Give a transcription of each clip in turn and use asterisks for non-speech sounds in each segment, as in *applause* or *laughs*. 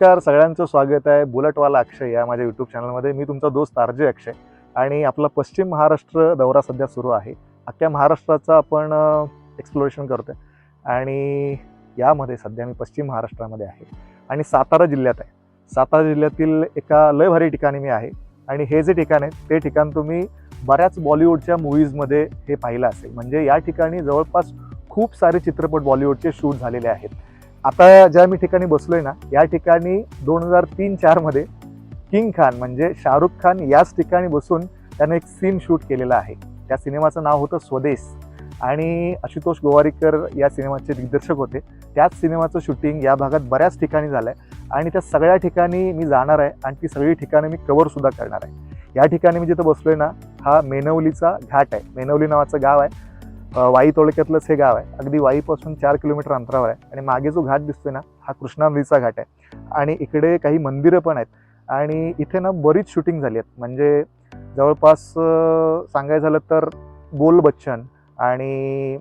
नमस्कार सगळ्यांचं स्वागत आहे बुलेटवाला अक्षय या माझ्या यूट्यूब चॅनलमध्ये मी तुमचा दोस्त आरजे अक्षय आणि आपला पश्चिम महाराष्ट्र दौरा सध्या सुरू आहे. अख्ख्या महाराष्ट्राचं आपण एक्सप्लोरेशन करतो आहे आणि यामध्ये सध्या मी पश्चिम महाराष्ट्रामध्ये आहे आणि सातारा जिल्ह्यात आहे. सातारा जिल्ह्यातील एका लय भारी ठिकाणी मी आहे आणि हे जे ठिकाण आहे ते ठिकाण तुम्ही बऱ्याच बॉलिवूडच्या मूवीजमध्ये हे पाहिलं असेल. म्हणजे या ठिकाणी जवळपास खूप सारे चित्रपट बॉलिवूडचे शूट झालेले आहेत. आता ज्या मी ठिकाणी बसलोय ना या ठिकाणी दोन हजार तीन चारमध्ये किंग खान म्हणजे शाहरुख खान याच ठिकाणी बसून त्यानं एक सीन शूट केलेला आहे. त्या सिनेमाचं नाव होतं स्वदेश आणि आशुतोष गोवारीकर या सिनेमाचे दिग्दर्शक होते. त्याच सिनेमाचं शूटिंग या भागात बऱ्याच ठिकाणी झालं आहे आणि त्या सगळ्या ठिकाणी मी जाणार आहे आणि ती सगळी ठिकाणी मी कवरसुद्धा करणार आहे. या ठिकाणी मी जिथं बसलो आहे ना हा मेनवलीचा घाट आहे. मेनवली नावाचं गाव आहे. वाई तालुक्यातलंच हे गाव आहे. अगदी वाईपासून चार किलोमीटर अंतरावर आहे. आणि मागे जो घाट दिसतोय ना हा कृष्णा नदीचा घाट आहे. आणि इकडे काही मंदिरं पण आहेत. आणि इथे ना बरीच शूटिंग झाली आहेत. म्हणजे जवळपास सांगायचं झालं तर बोल बच्चन आणि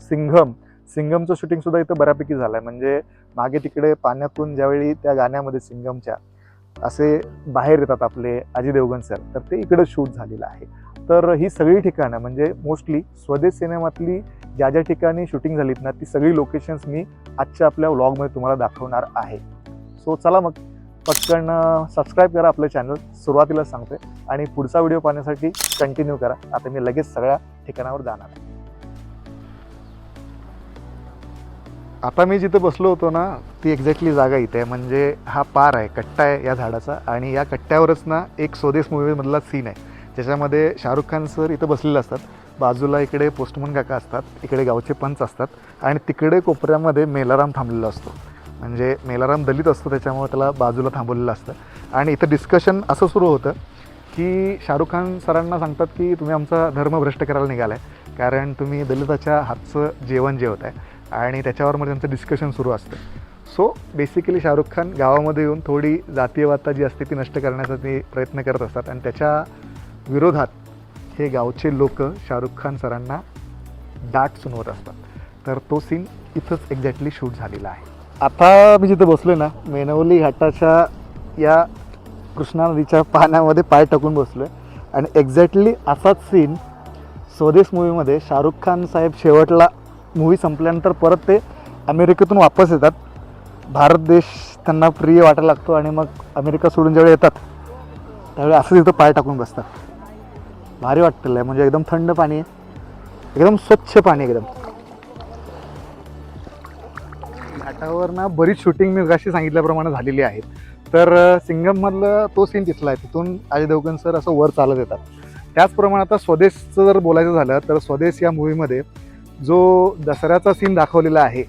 सिंघम सिंघमचं शूटिंगसुद्धा इथं बऱ्यापैकी झालं आहे म्हणजे मागे तिकडे पाण्यातून ज्यावेळी त्या गाण्यामध्ये सिंघमच्या असे बाहेर येतात आपले अजय देवगण सर तर ते इकडं शूट झालेलं आहे. तर ही सगळी ठिकाणं म्हणजे मोस्टली स्वदेश सिनेमातली ज्या ज्या ठिकाणी शूटिंग झालीत ना ती सगळी लोकेशन्स मी आजच्या आपल्या व्लॉगमध्ये तुम्हाला दाखवणार आहे. सो चला मग पटकन सबस्क्राईब करा आपलं चॅनल सुरुवातीला सांगतोय. आणि पुढचा व्हिडिओ पाहण्यासाठी कंटिन्यू करा. आता मी लगेच सगळ्या ठिकाणावर जाणार आहे. आता मी जिथं बसलो होतो ना ती एक्झॅक्टली जागा इथे आहे. म्हणजे हा पार आहे कट्टा आहे या झाडाचा. आणि या कट्ट्यावरच ना एक स्वदेश मूवीमधला सीन आहे. ज्याच्यामध्ये शाहरुख खान सर इथं बसलेले असतात. बाजूला इकडे पोस्टमन काका असतात. इकडे गावचे पंच असतात. आणि तिकडे कोपऱ्यामध्ये मेलाराम थांबलेला असतो. म्हणजे मेलाराम दलित असतो त्याच्यामुळे त्याला बाजूला थांबवलेलं असतं. आणि इथं डिस्कशन असं सुरू होतं की शाहरुख खान सरांना सांगतात की तुम्ही आमचा धर्म भ्रष्ट करायला निघाला आहे कारण तुम्ही दलिताच्या हातचं जेवण जेवत आहे आणि त्याच्यावर मग त्यांचं डिस्कशन सुरू असतं. सो बेसिकली शाहरुख खान गावामध्ये येऊन थोडी जातीयवादता जी असते ती नष्ट करण्याचा ते प्रयत्न करत असतात. आणि त्याच्या विरोधात हे गावचे लोक शाहरुख खान सरांना डाट सुनवत असतात. तर तो सीन इथंच एक्झॅक्टली शूट झालेला आहे. आता मी जिथं बसलो ना मेनवली घाटाच्या या कृष्णा नदीच्या पाण्यामध्ये पाय टाकून बसलो आहे आणि एक्झॅक्टली असाच सीन स्वदेश मूवीमध्ये शाहरुख खान साहेब शेवटला मूवी संपल्यानंतर परत ते अमेरिकेतून वापस येतात. भारत देश त्यांना प्रिय वाटायला लागतो आणि मग अमेरिका सोडून ज्यावेळी येतात त्यावेळी असं तिथं पाय टाकून बसतात. भारी वाटतं आहे म्हणजे एकदम थंड पाणी आहे. एकदम स्वच्छ पाणी एकदम. घाटावर ना बरीच शूटिंग मी अशी सांगितल्याप्रमाणे झालेली आहे तर सिंगममधलं तो सीन तिथला आहे. तिथून अजय देवगण सर असं वर चालत येतात. त्याचप्रमाणे आता स्वदेशचं जर बोलायचं झालं तर स्वदेश या मूवीमध्ये जो दसऱ्याचा सीन दाखवलेला आहे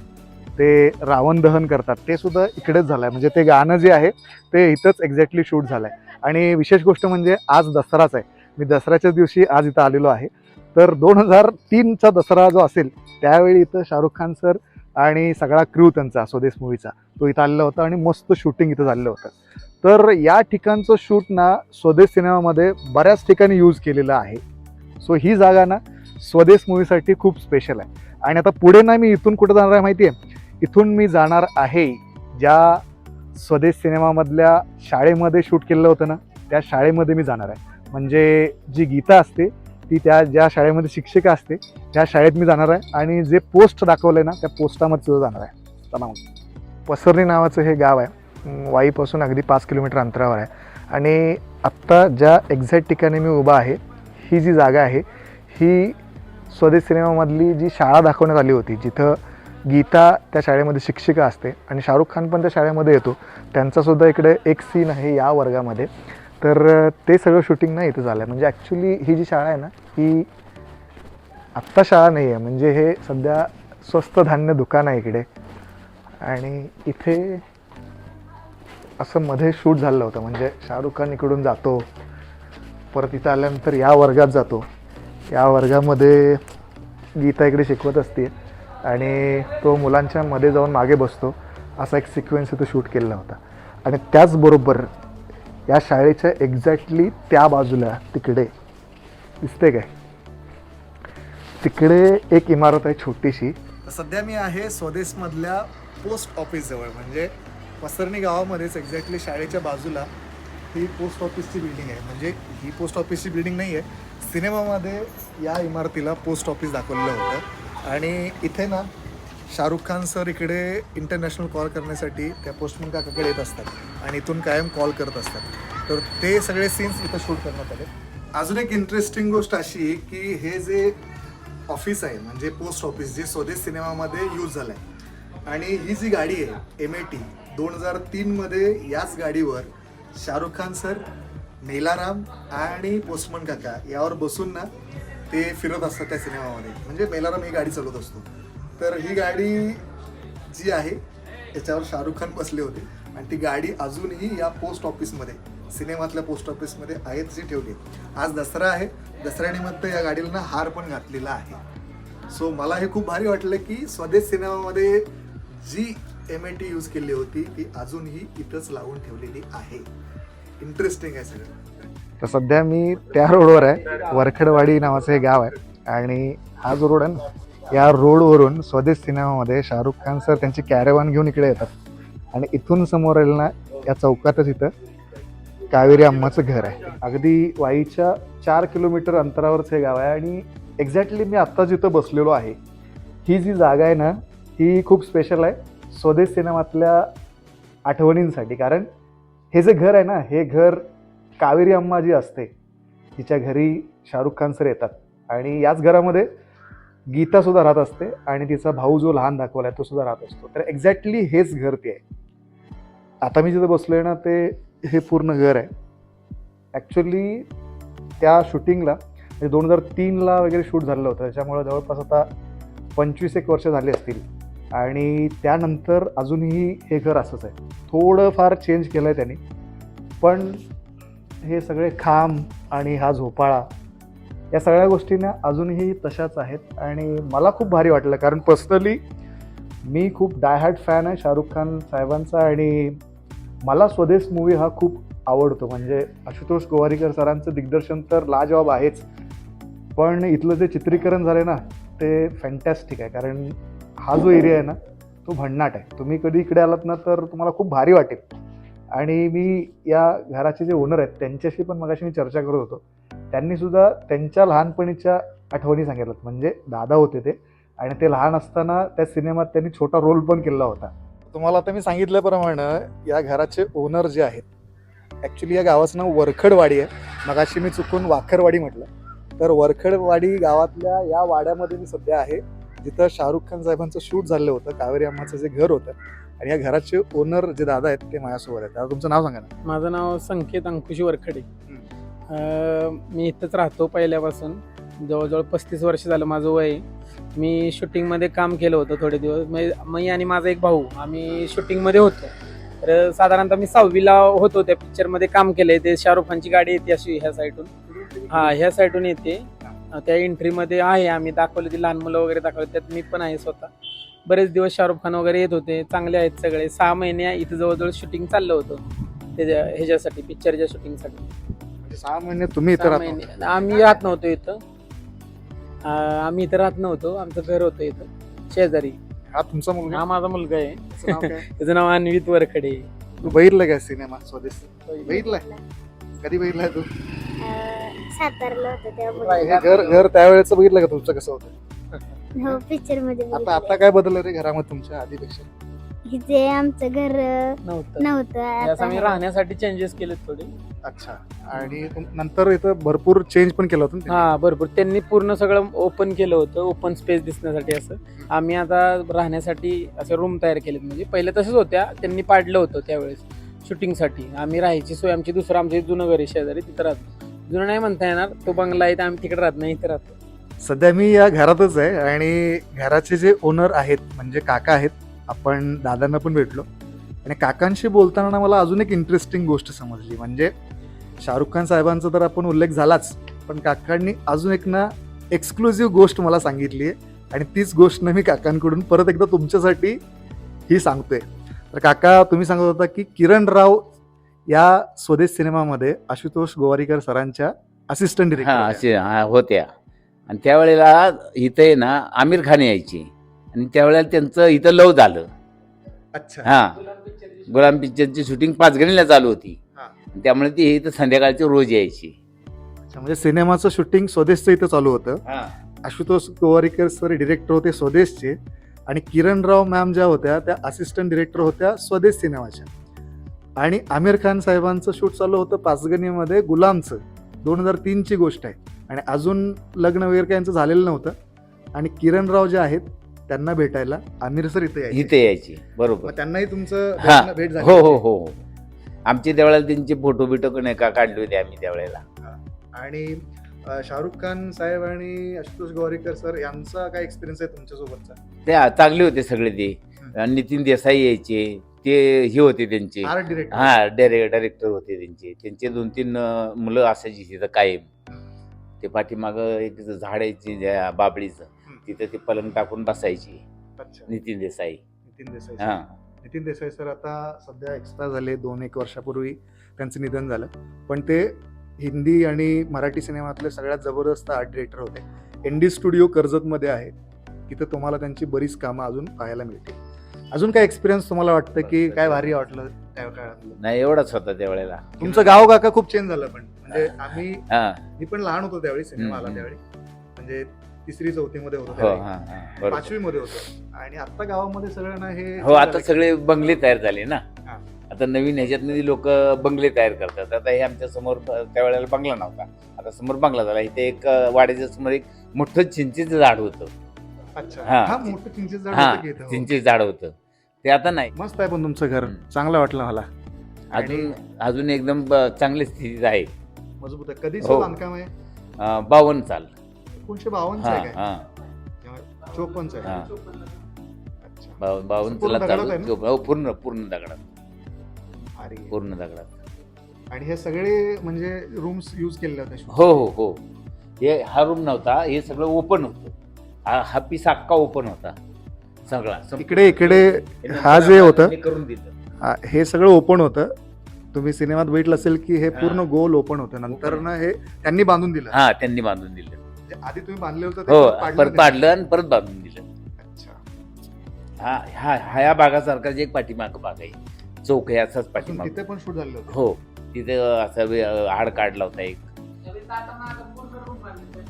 ते रावण दहन करतात. ते सुद्धा इकडेच झालं आहे म्हणजे ते गाणं जे आहे ते इथंच एक्झॅक्टली शूट झालं आहे आणि विशेष गोष्ट म्हणजे आज दसराच आहे. मी दसऱ्याच्याच दिवशी आज इथं आलेलो आहे. तर दोन हजार तीनचा दसरा जो असेल त्यावेळी इथं शाहरुख खान सर आणि सगळा क्रू त्यांचा स्वदेश मूवीचा तो इथं आलेला होता आणि मस्त शूटिंग इथं झालेलं होतं. तर या ठिकाणचं शूट ना स्वदेश सिनेमामध्ये बऱ्याच ठिकाणी यूज केलेलं आहे. सो ही जागा ना स्वदेश मूवीसाठी खूप स्पेशल आहे. आणि आता पुढे ना मी इथून कुठं जाणार आहे माहिती आहे इथून मी जाणार आहे ज्या स्वदेश सिनेमामधल्या शाळेमध्ये शूट केलेलं होतं ना त्या शाळेमध्ये मी जाणार आहे. म्हणजे जी गीता असते ती त्या ज्या शाळेमध्ये शिक्षिका असते त्या शाळेत मी जाणार आहे आणि जे पोस्ट दाखवलं आहे ना त्या पोस्टामध्ये सुद्धा जाणार आहे. चला मग. पसरणी नावाचं हे गाव आहे. वाईपासून अगदी पाच किलोमीटर अंतरावर आहे. आणि आत्ता ज्या एक्झॅक्ट ठिकाणी मी उभा आहे ही जी जागा आहे ही स्वदेश सिनेमामधली जी शाळा दाखवण्यात आली होती जिथं गीता त्या शाळेमध्ये शिक्षिका असते आणि शाहरुख खान पण त्या शाळेमध्ये येतो त्यांचासुद्धा इकडे एक सीन आहे या वर्गामध्ये. तर ते सगळं शूटिंग नाही इथं झालं आहे म्हणजे ॲक्च्युली ही जी शाळा आहे ना ही आत्ता शाळा नाही आहे. म्हणजे हे सध्या स्वस्त धान्य दुकान आहे इकडे. आणि इथे असं मध्ये शूट झालं होतं. म्हणजे शाहरुख खान इकडून जातो. परत इथं आल्यानंतर या वर्गात जातो. या वर्गामध्ये गीता इकडे शिकवत असते. आणि तो मुलांच्या मध्ये जाऊन मागे बसतो. असा एक सिक्वेन्स इथं शूट केलेला होता. आणि त्याचबरोबर या शाळेच्या एक्झॅक्टली त्या बाजूला तिकडे. दिसते काय? तिकडे एक इमारत आहे छोटीशी. सध्या मी आहे स्वदेशमधल्या पोस्ट ऑफिस जवळ. म्हणजे पसरणी गावामध्येच एक्झॅक्टली शाळेच्या बाजूला ही पोस्ट ऑफिसची बिल्डिंग आहे. म्हणजे ही पोस्ट ऑफिसची बिल्डिंग नाही आहे सिनेमामध्ये या इमारतीला पोस्ट ऑफिस दाखवलेलं होतं. आणि इथे ना शाहरुख खान सर इकडे इंटरनॅशनल कॉल करण्यासाठी त्या पोस्टमन काकाकडे येत असतात आणि इथून कायम कॉल करत असतात. तर ते सगळे सीन्स इथं शूट करण्यात आले. अजून एक इंटरेस्टिंग गोष्ट अशी की हे जे ऑफिस आहे म्हणजे पोस्ट ऑफिस जे स्वदेश सिनेमामध्ये यूज झालं आहे आणि ही जी गाडी आहे एम ए टी दोन हजार तीनमध्ये याच गाडीवर शाहरुख खान सर मेलाराम आणि पोस्टमन काका यावर बसून ना ते फिरत असतात त्या सिनेमामध्ये. म्हणजे मेलाराम ही गाडी चालवत असतो. तर ही गाडी जी आहे त्याच्यावर शाहरुख खान बसले होते. आणि ती गाडी अजूनही या पोस्ट ऑफिसमध्ये सिनेमातल्या पोस्ट ऑफिसमध्ये आहे तशी ठेवली. आज दसरा आहे. दसऱ्यानिमित्त या गाडीला ना हार पण घातलेला आहे. सो मला हे खूप भारी वाटलं की स्वदेश सिनेमामध्ये G M A T use केली होती ती अजूनही इथंच लावून ठेवलेली आहे. इंटरेस्टिंग आहे सगळं. तर सध्या मी त्या रोडवर आहे. वरखडवाडी नावाचं हे गाव आहे. आणि हा जो रोड आहे ना या रोडवरून स्वदेश सिनेमामध्ये शाहरुख खान सर त्यांची कॅरेवान घेऊन इकडे येतात. आणि इथून समोर येईल ना या चौकातच इथं कावेरी अम्माचं घर आहे. अगदी वाईच्या चार किलोमीटर अंतरावरच हे गाव आहे आणि एक्झॅक्टली मी आत्ता जिथं बसलेलो आहे. ही जी जागा आहे ना ही खूप स्पेशल आहे स्वदेश सिनेमातल्या आठवणींसाठी. कारण हे जे घर आहे ना हे घर कावेरी अम्मा जी असते तिच्या घरी शाहरुख खान सर येतात. आणि याच घरामध्ये गीता सुद्धा राहत असते आणि तिचा भाऊ जो लहान दाखवला आहे तो सुद्धा राहत असतो. तर एक्झॅक्टली हेच घर ते आहे. आता मी जिथं आहे ना ते हे पूर्ण घर आहे. ॲक्च्युली त्या शूटिंगला म्हणजे दोन हजार तीनला वगैरे शूट झालेलं होतं. त्याच्यामुळे जवळपास आता पंचवीस एक वर्ष झाली असतील. आणि त्यानंतर अजूनही हे घर असंच आहे. थोडं फार चेंज केलं आहे त्यांनी. पण हे सगळे खांब आणि हा झोपाळा या सगळ्या गोष्टींना अजूनही तशाच आहेत आणि मला खूप भारी वाटलं कारण पर्सनली मी खूप डायहार्ट फॅन आहे शाहरुख खान साहेबांचा आणि मला स्वदेश मूवी हा खूप आवडतो. म्हणजे आशुतोष गोवारीकर सरांचं दिग्दर्शन तर लाजवाब आहेच पण इथलं जे चित्रीकरण झालं ना ते फॅन्टॅस्टिक आहे. कारण हा जो एरिया आहे ना तो भन्नाट आहे. तुम्ही कधी इकडे आलात ना तर तुम्हाला खूप भारी वाटेल. आणि मी या घराचे जे ओनर आहेत त्यांच्याशी पण मगाशी मी चर्चा करत होतो. त्यांनी सुद्धा त्यांच्या लहानपणीच्या आठवणी सांगितल्यात. म्हणजे दादा होते ते आणि ते लहान असताना त्या सिनेमात त्यांनी छोटा रोल पण केला होता. तुम्हाला आता मी सांगितल्याप्रमाणे या घराचे ओनर जे आहेत ॲक्च्युली या गावाचं नाव वरखडवाडी आहे. मगाशी मी चुकून वाखरवाडी म्हटलं. तर वरखडवाडी गावातल्या या वाड्यामध्ये मी सध्या आहे जिथं शाहरुख खान साहेबांचं शूट झालं होतं कावेरी अम्माचं जे घर होतं. आणि या घराचे ओनर जे दादा आहेत ते माझ्यासोबत आहेत. दादा तुमचं नाव सांगा ना. माझं नाव संकेत अंकुशी वरखडे. मी इथंच राहतो पहिल्यापासून. जवळजवळ पस्तीस वर्ष झालं माझं वय आहे. मी शूटिंगमध्ये काम केलं होतं थोडे दिवस. मी मी आणि माझा एक भाऊ आम्ही शूटिंगमध्ये होतो. तर साधारणतः मी सहावीला होतो त्या पिक्चरमध्ये काम केलंय. ते शाहरुख खानची गाडी येते अशी ह्या साईडून हा ह्या साईडून येते. त्या एंट्रीमध्ये आहे. आम्ही दाखवले ती लहान मुलं वगैरे दाखवले. त्यात मी पण आहे स्वतः. बरेच दिवस शाहरुख खान वगैरे येत होते. चांगले आहेत सगळे. सहा महिने इथं जवळजवळ शूटिंग चाललं होतं. त्याच्या ह्याच्यासाठी पिक्चरच्या शूटिंगसाठी म्हणजे सहा महिने तुम्ही इथं सहा महिने. आम्ही राहत नव्हतो इथं. आम्ही इथं राहत नव्हतो. आमचं घर होतं इथं. शेजारी. हा तुमचा मुलगा? हा माझा मुलगा आहे. त्याचं नाव काय? *laughs* त्याचं नाव अन्वित वरखडे. तू बघितलं काय सिनेमा स्वदेश? बघितलाय कधी बघितलाय तू? सातारला होतं. हे घर घर त्यावेळेचं बघितलं का तुमचं कसं होतं? हो पिक्चरमध्ये आता. आता काय बदललं रे घरामध्ये तुमच्या आधीपेक्षा? इथे आमचं घर अं, नव्हतं नव्हतं आम्ही. राहण्यासाठी चेंजेस केलेत थोडे. अच्छा. आणि तुम- नंतर इथं भरपूर चेंज पण केलं होतं ना त्यांनी? हा भरपूर. त्यांनी पूर्ण सगळं ओपन केलं होतं ओपन स्पेस दिसण्यासाठी असं. आम्ही आता राहण्यासाठी असे रूम तयार केलेत. म्हणजे पहिले तसंच होत्या त्यांनी पाडलं होतं त्यावेळेस शूटिंगसाठी आम्ही राहायची सोय आमची दुसरं आमचे जुनं घर आहे शेजारी तिथं राहतो. जुनं नाही म्हणता येणार तो बंगला आहे तर आम्ही तिकडे राहत नाही इथं राहतो. सध्या मी या घरातच आहे आणि घराचे जे ओनर आहेत म्हणजे काका आहेत आपण दादांना पण भेटलो. आणि काकांशी बोलताना मला अजून एक इंटरेस्टिंग गोष्ट समजली. म्हणजे शाहरुख खान साहेबांचा तर आपण उल्लेख झालाच पण काकांनी अजून एक ना एक्सक्लुझिव्ह गोष्ट मला सांगितली आहे आणि तीच गोष्ट ना मी काकांकडून परत एकदा तुमच्यासाठी ही सांगतोय. तर काका तुम्ही सांगत होता की किरण राव या स्वदेश सिनेमामध्ये आशुतोष गोवारीकर सरांच्या असिस्टंट डिरेक्टर हा, होत्या. आणि त्यावेळेला इथं ना आमिर खान यायची. आणि त्यावेळेला त्यांचं इथं लव झालं. अच्छा. हा. गुलाम पिक्चरची शूटिंग पाचगणीला चालू होती. त्यामुळे ती इथं संध्याकाळची रोज यायची. अच्छा, म्हणजे सिनेमाचं शूटिंग स्वदेशचं इथं चालू होतं. आशुतोष गोवारीकर सर डिरेक्टर होते स्वदेशचे आणि किरणराव मॅम ज्या होत्या त्या असिस्टंट डिरेक्टर होत्या स्वदेश सिनेमाच्या. आणि आमिर खान साहेबांचं शूट चालू होतं पाचगणीमध्ये गुलामचं. दोन हजार तीनची गोष्ट आहे. आणि अजून लग्न वगैरे काही यांचं झालेलं नव्हतं. आणि किरणराव जे आहेत त्यांना भेटायला आमिर सर इथे यायचे. इथे यायची. बरोबर. मग त्यांनाही तुमचं हा. भेट- भेट झाली हो हो. हो हो. आमच्या त्यावेळेला त्यांचे फोटो बिटो नाही का काढले होते आम्ही त्यावेळेला आणि शाहरुख खान साहेब आणि आशुतोष गोवारीकर सर यांचा काय एक्सपिरियन्स आहे तुमच्यासोबतचा? ते चांगले होते सगळे ते. नितीन देसाई यायचे ते हे होते त्यांचे. हा डायरे डायरेक्टर होते त्यांचे. त्यांचे दोन तीन मुलं असायची तिथं कायम. ते पाठीमाग एक झाड यायची बाबळीचं. तिथं ते पलंग टाकून बसायची. नितीन देसाई. नितीन देसाई. हा. नितीन देसाई सर आता सध्या एक्सपायर झाले दोन एक वर्षापूर्वी त्यांचं निधन झालं. पण ते हिंदी आणि मराठी सिनेमातले सगळ्यात जबरदस्त आर्ट डिरेक्टर होते. एन डी स्टुडिओ कर्जतमध्ये आहे. तिथं तुम्हाला त्यांची बरीच कामं अजून पाहायला मिळतील. अजून काय एक्सपिरियन्स तुम्हाला वाटतं की काय भारी वाटलं? त्या काळातलं नाही एवढाच होता त्यावेळेला. तुमचं गाव काका खूप चेंज झालं पण. म्हणजे आम्ही मी पण लहान होतो त्यावेळी सिनेमा आला. त्यावेळी. म्हणजे तिसरी चौथी मध्ये होतो हो पाचवी मध्ये होतो. आणि आता गावामध्ये सगळ्यांना हे हो आता सगळे बंगले तयार झाले ना. आता नवीन ह्याच्यातमध्ये लोक बंगले तयार करतात. आता हे आमच्यासमोर त्यावेळेला बंगला नव्हता. आता समोर बंगला झाला. इथे एक वाड्याच्या समोर एक मोठं चिंचेचं झाड होतं. हा. मोठं चिंचेचं झाड होतं की इथं. चिंचेचं झाड होतं. ते आता नाही. मस्त आहे पण तुमचं घर. चांगलं वाटलं मला. अजून अजून एकदम चांगली स्थितीत आहे. मजबूत आहे. कधीच हो. बावन्न चाल. एकोणीशे बावन्न हा आहे काय? हा. चोपन्नच आहे. हा. अच्छा. बाव- बावन्न पूर्ण चाल दगडात आहे ना? चालू हो पूर्ण पूर्ण दगडात. अरे. पूर्ण दगडात. आणि हे सगळे म्हणजे रूम्स युज केलेले होते हो हो हो. हे हा रूम नव्हता हे सगळं ओपन होतं. हा हा पीस अख्खा ओपन होता सगळा. संपूर्ण. इकडे इकडे हे जे होतं करून दिलं. हा, हे सगळं ओपन होतं. तुम्ही सिनेमात बघितलं असेल की हे हा. पूर्ण गोल ओपन होतं. नंतर ना हे त्यांनी बांधून दिलं. हा त्यांनी बांधून दिलं. आधी तुम्ही बांधले होतं हो परत पाडलं आणि परत बांधून दिलं अच्छा हा हा हा या भागासारखा एक पाठीमाग भाग आहे चौक आहे असाच पाठीमाग तिथे पण शूट झाले हो तिथे असा हाड काढला होता एक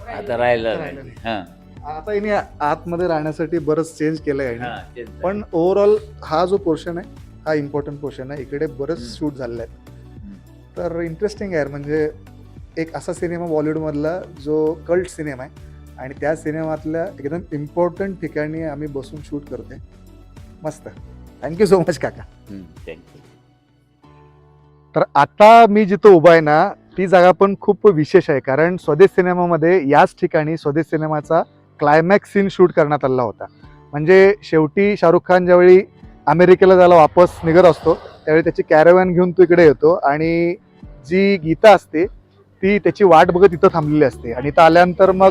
आता राहिलं. हा आता याने आतमध्ये राहण्यासाठी बरंच चेंज. हा, तेच झालं. पण ओव्हरऑल हा जो पोर्शन आहे हा इम्पॉर्टंट पोर्शन आहे इकडे बरंच. शूट झालेलं आहे. तर इंटरेस्टिंग आहे म्हणजे एक असा सिनेमा बॉलिवूडमधला जो कल्ट सिनेमा आहे. आणि त्या सिनेमातल्या एकदम इम्पॉर्टंट ठिकाणी आम्ही बसून शूट करतोय. मस्त. थँक्यू सो मच काका. you. तर आता मी जिथं उभा आहे ना ती जागा पण खूप विशेष आहे. कारण स्वदेश सिनेमामध्ये याच ठिकाणी स्वदेश सिनेमाचा क्लायमॅक्स सीन शूट करण्यात आला होता. म्हणजे शेवटी शाहरुख खान ज्यावेळी अमेरिकेला जायला वापस निघत असतो त्यावेळी त्याची कॅरेवॅन घेऊन तो इकडे येतो. आणि जी गीता असते ती त्याची वाट बघत इथं थांबलेली असते. आणि इथं आल्यानंतर मग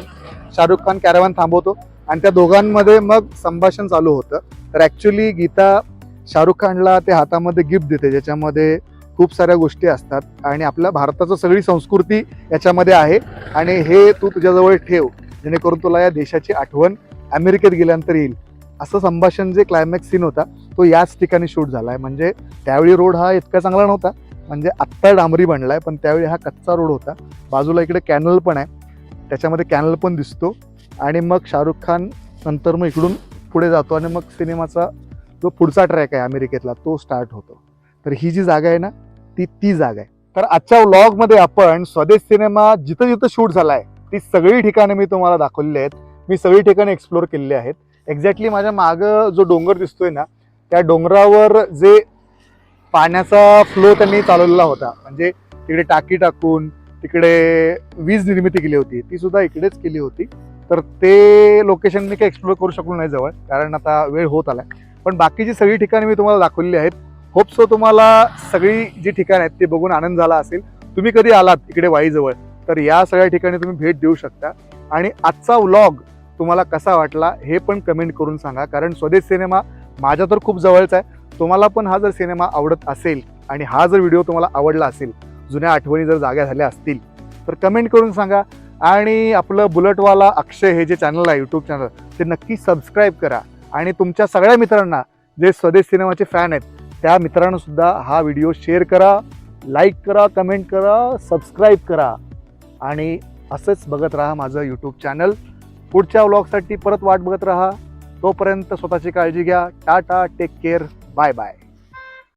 शाहरुख खान कॅरवान थांबवतो. आणि त्या दोघांमध्ये मग संभाषण चालू होतं. तर ॲक्च्युली गीता शाहरुख खानला ते हातामध्ये गिफ्ट देते. ज्याच्यामध्ये खूप साऱ्या गोष्टी असतात. आणि आपल्या भारताचं सगळी संस्कृती याच्यामध्ये आहे. आणि हे तू तुझ्याजवळ ठेव. जेणेकरून तुला या देशाची आठवण अमेरिकेत गेल्यानंतर येईल. असं संभाषण जे क्लायमॅक्स सीन होता तो याच ठिकाणी शूट झाला आहे म्हणजे त्यावेळी रोड हा इतका चांगला नव्हता. म्हणजे आत्ता डांबरी बनलाय पण त्यावेळी हा कच्चा रोड होता. बाजूला इकडे कॅनल पण आहे. त्याच्यामध्ये कॅनल पण दिसतो. आणि मग शाहरुख खान नंतर मग इकडून पुढे जातो आणि मग सिनेमाचा जो पुढचा ट्रॅक आहे अमेरिकेतला तो स्टार्ट होतो. तर ही जी जागा आहे ना ती ती जागा आहे. तर आजच्या व्लॉगमध्ये आपण स्वदेश सिनेमा जिथं जिथं शूट झाला आहे ती सगळी ठिकाणं मी तुम्हाला दाखवलेली आहेत. मी सगळी ठिकाणं एक्सप्लोर केलेली आहेत. एक्झॅक्टली माझ्या मागं जो डोंगर दिसतोय ना त्या डोंगरावर जे पाण्याचा फ्लो त्यांनी चालवलेला होता. म्हणजे तिकडे टाकी टाकून तिकडे वीज निर्मिती केली होती. ती सुद्धा इकडेच केली होती. तर ते लोकेशन मी काही एक्सप्लोर करू शकलो नाही जवळ कारण आता वेळ होत आला पण बाकीची सगळी ठिकाणी मी तुम्हाला दाखवलेली आहेत. होप सो तुम्हाला सगळी जी ठिकाणं आहेत ते बघून आनंद झाला असेल. तुम्ही कधी आलात इकडे वाईजवळ तर या सगळ्या ठिकाणी तुम्ही भेट देऊ शकता. आणि आजचा व्लॉग तुम्हाला कसा वाटला हे पण कमेंट करून सांगा. कारण स्वदेश सिनेमा माझ्या तर खूप जवळचा आहे. तुम्हाला पण हा जर सिनेमा आवडत असेल आणि हा जर व्हिडिओ तुम्हाला आवडला असेल जुन्या आठवणी जर जाग्या झाल्या असतील तर कमेंट करून सांगा. आणि आपलं बुलेटवाला अक्षय हे जे चॅनल आहे यूट्यूब चॅनल ते नक्की सबस्क्राईब करा. आणि तुमच्या सगळ्या मित्रांना जे स्वदेश सिनेमाचे फॅन आहेत त्या मित्रांनासुद्धा हा व्हिडिओ शेअर करा लाईक करा कमेंट करा सबस्क्राईब करा. आणि असंच बघत राहा माझं यूट्यूब चॅनल पुढच्या व्लॉगसाठी परत वाट बघत राहा. तोपर्यंत स्वतःची काळजी घ्या. Tata take care Bye bye.